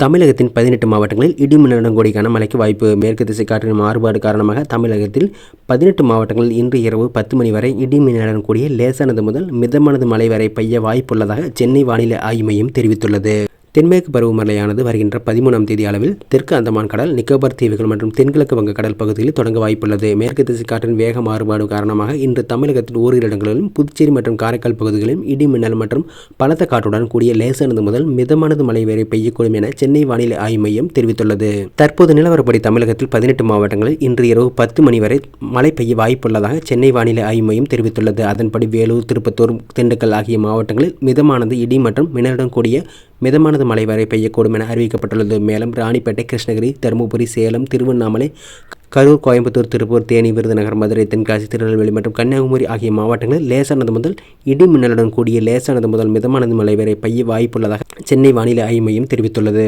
தமிழகத்தின் பதினெட்டு மாவட்டங்களில் இடி மின்னலுடன் கூடிய கனமழைக்கு வாய்ப்பு. மேற்கு திசை காற்றின் மாறுபாடு காரணமாக தமிழகத்தில் பதினெட்டு மாவட்டங்களில் இன்று இரவு பத்து மணி வரை இடி மின்னலுடன் கூடிய லேசானது முதல் மிதமானது மழை வரை பெய்ய வாய்ப்புள்ளதாக சென்னை வானிலை ஆய்வு மையம் தெரிவித்துள்ளது. தென்மேற்கு பருவமழையானது வருகின்ற பதிமூணாம் தேதி அளவில் தெற்கு அந்தமான் கடல் நிக்கோபர் தீவுகள் மற்றும் தென்கிழக்கு வங்கக்கடல் பகுதியில் தொடங்க வாய்ப்புள்ளது. மேற்கு திசை காற்றின் வேக மாறுபாடு காரணமாக இன்று தமிழகத்தில் ஓரிரு இடங்களிலும் புதுச்சேரி மற்றும் காரைக்கால் பகுதிகளிலும் இடி மின்னல் மற்றும் பலத்த காற்றுடன் கூடிய லேசானது முதல் மிதமானது மழை வரை பெய்யக்கூடும் என சென்னை வானிலை ஆய்வு மையம் தெரிவித்துள்ளது. தற்போது நிலவரப்படி தமிழகத்தில் பதினெட்டு மாவட்டங்களில் இன்று இரவு பத்து மணி வரை மழை பெய்ய வாய்ப்புள்ளதாக சென்னை வானிலை ஆய்வு மையம் தெரிவித்துள்ளது. அதன்படி வேலூர் திருப்பத்தூர் திண்டுக்கல் ஆகிய மாவட்டங்களில் மிதமானது இடி மற்றும் மின்னலுடன் கூடிய மிதமானது மழை வரை பெய்யக்கூடும் என அறிவிக்கப்பட்டுள்ளது. மேலும் ராணிப்பேட்டை கிருஷ்ணகிரி தருமபுரி சேலம் திருவண்ணாமலை கரூர் கோயம்புத்தூர் திருப்பூர் தேனி விருதுநகர் மதுரை தென்காசி திருநெல்வேலி மற்றும் கன்னியாகுமரி ஆகிய மாவட்டங்களில் லேசானது முதல் இடி மின்னலுடன் கூடிய லேசானது முதல் மிதமானது மழை வரை பெய்ய வாய்ப்புள்ளதாக சென்னை வானிலை ஆய்வு மையம் தெரிவித்துள்ளது.